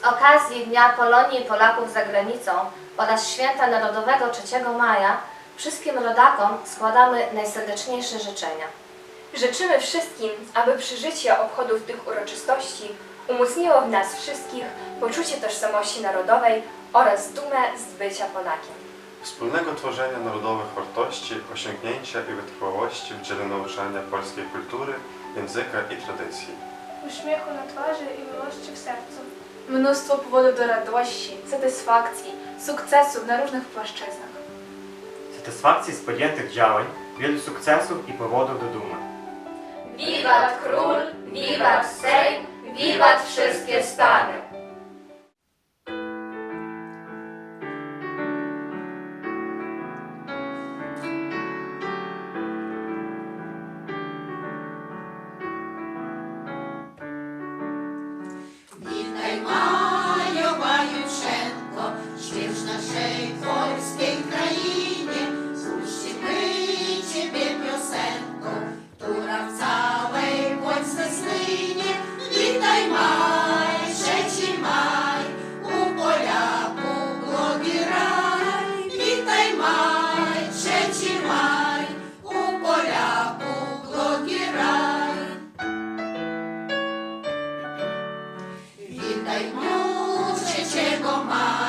Z okazji Dnia Polonii i Polaków za granicą oraz Święta Narodowego 3 maja wszystkim rodakom składamy najserdeczniejsze życzenia. Życzymy wszystkim, aby przeżycie obchodów tych uroczystości umocniło w nas wszystkich poczucie tożsamości narodowej oraz dumę z bycia Polakiem. Wspólnego tworzenia narodowych wartości, osiągnięcia i wytrwałości w dziele nauczania polskiej kultury, języka i tradycji. uśmiechu na twarzy i miłości w sercu. Mnóstwo powodów do radości, satysfakcji, sukcesów na różnych płaszczyznach. Satysfakcji z podjętych działań, wielu sukcesów i powodów do dumy. Wiwat król, wiwat Sejm, wiwat wszystkie stany! Witaj dniu 3 maja,